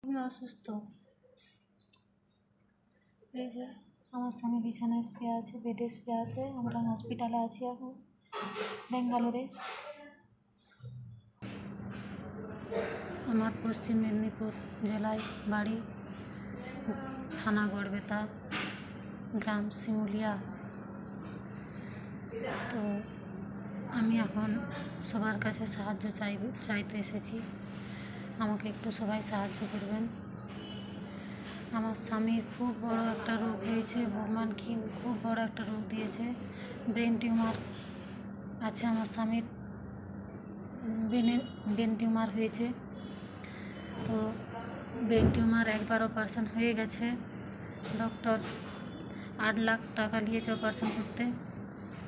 খুবই অসুস্থ। এই যে আমার স্বামী বিছানায় শুয়ে আছে, বেডে শুয়ে আছে, আমরা হসপিটালে আছি এখন, ব্যাঙ্গালোরে। আমার পশ্চিম মেদিনীপুর জেলায় বাড়ি, থানা গড়বেতা, গ্রাম শিমুলিয়া। তো আমি এখন সবার কাছে সাহায্য চাইব, চাইতে এসেছি। আমাকে একটু সবাই সাহায্য করবেন। আমার স্বামীর খুব বড় একটা রোগ হয়েছে, ভগবান কি খুব বড় একটা রোগ দিয়েছে ব্রেন টিউমার আছে আমার স্বামীর ব্রেনে ব্রেন টিউমার হয়েছে। তো ব্রেন টিউমার একবার অপারেশন হয়ে গেছে। ডক্টর আট লাখ টাকা নিয়েছে অপারেশন করতে।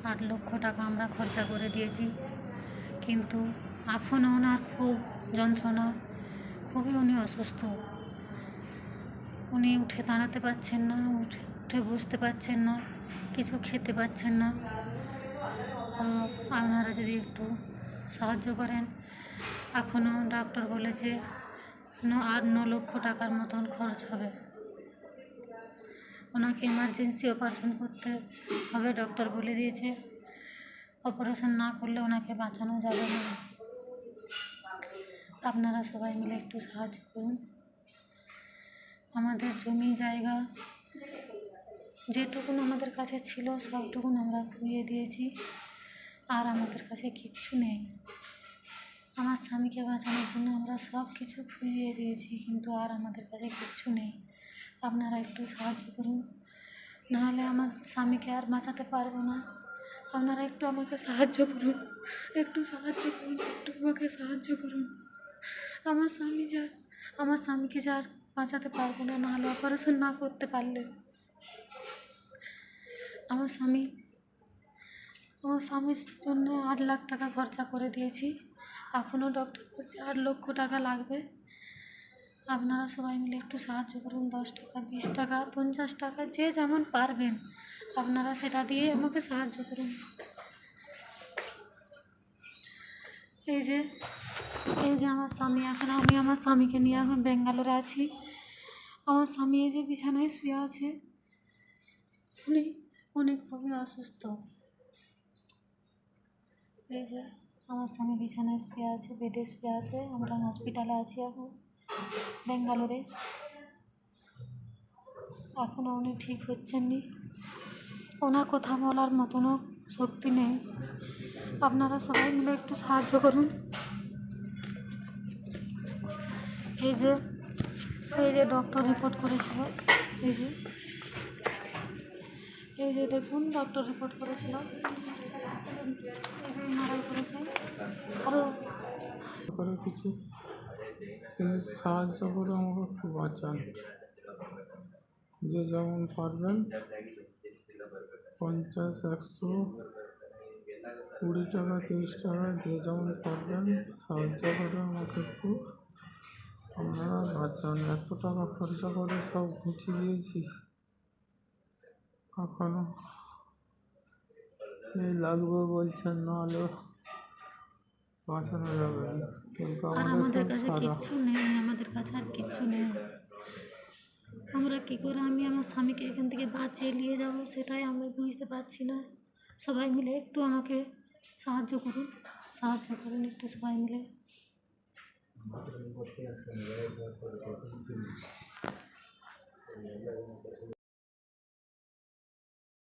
আট লক্ষ টাকা আমরা খরচা করে দিয়েছি। কিন্তু এখনও ওনার খুব যন্ত্রণা খুবই উনি অসুস্থ। উনি উঠে দাঁড়াতে পারছেন না, উঠে উঠে বসতে পারছেন না, কিছু খেতে পাচ্ছেন না। আপনারা যদি একটু সাহায্য করেন। এখনও ডাক্তার বলেছে, ন, আট, ন লক্ষ টাকার মতন খরচ হবে। ওনাকে এমার্জেন্সি অপারেশন করতে হবে ডক্টর বলে দিয়েছে। অপারেশন না করলে ওনাকে বাঁচানো যাবে না। আপনারা সবাই মিলে একটু সাহায্য করুন। আমাদের জমি জায়গা যেটুকুন আমাদের কাছে ছিল, সবটুকুন আমরা খুইয়ে দিয়েছি। আর আমাদের কাছে কিচ্ছু নেই। আমার স্বামীকে বাঁচানোর জন্য আমরা সব কিছু খুইয়ে দিয়েছি, কিন্তু আর আমাদের কাছে কিচ্ছু নেই। আপনারা একটু সাহায্য করুন। নাহলে আমার স্বামীকে আর বাঁচাতে পারব না। আপনারা একটু আমাকে সাহায্য করুন। একটু সাহায্য করুন, একটু আমাকে সাহায্য করুন। আমার স্বামী যা, আমার স্বামীকে যা আর বাঁচাতে পারব না, নাহলে অপারেশন না করতে পারলে। আমার স্বামী, আমার স্বামীর জন্য আট লাখ টাকা খরচা করে দিয়েছি। এখনও ডক্টর বলছে আট লক্ষ টাকা লাগবে। আপনারা সবাই মিলে একটু সাহায্য করুন, দশ টাকা, বিশ টাকা, পঞ্চাশ টাকা, যে যেমন পারবেন। আপনারা সেটা দিয়ে আমাকে সাহায্য করুন। এই যে এই যে আমার স্বামী এখন, আমি আমার স্বামীকে নিয়ে এখন ব্যাঙ্গালোরে আছি। আমার স্বামী এই যে বিছানায় শুয়ে আছে। উনি উনি খুবই অসুস্থ। এই যে আমার স্বামী বিছানায় শুয়ে আছে, বেডে শুয়ে আছে। আমরা হসপিটালে আছি এখন, ব্যাঙ্গালোরে। এখনও উনি ঠিক হচ্ছেন নি ওনার কথা বলার মতনও শক্তি নেই। আপনারা সবাই মিলে একটু সাহায্য করুন। এই যে এই যে ডক্টর রিপোর্ট করেছিল। এই যে এই যে দেখুন ডক্টর রিপোর্ট করেছিল। এই যে এমআরআই আরও করে কিছু সাহায্য করে আমাকে একটু বাঁচান। যে যেমন পারবেন, পঞ্চাশ, একশো, কুড়ি টাকা, তিরিশ টাকা, যে যেমন পারবেন, সাহায্য করে আমাকে একটু বাঁচান এত টাকা খরচা করে সব গুছিয়ে দিয়েছি। এখনও এই লাগবে বলছেন নাহলে বাঁচানো যাবে কিন্তু আর আমাদের কাছে কিচ্ছু নেই আমাদের কাছে আর কিচ্ছু নেই। আমরা কী করে আমি আমার স্বামীকে এখান থেকে বাঁচিয়ে নিয়ে যাব সেটাই আমি বুঝতে পারছি না। সবাই মিলে একটু আমাকে সাহায্য করুন সাহায্য করুন একটু সবাই মিলে। más que un poco de electricidad el estilo,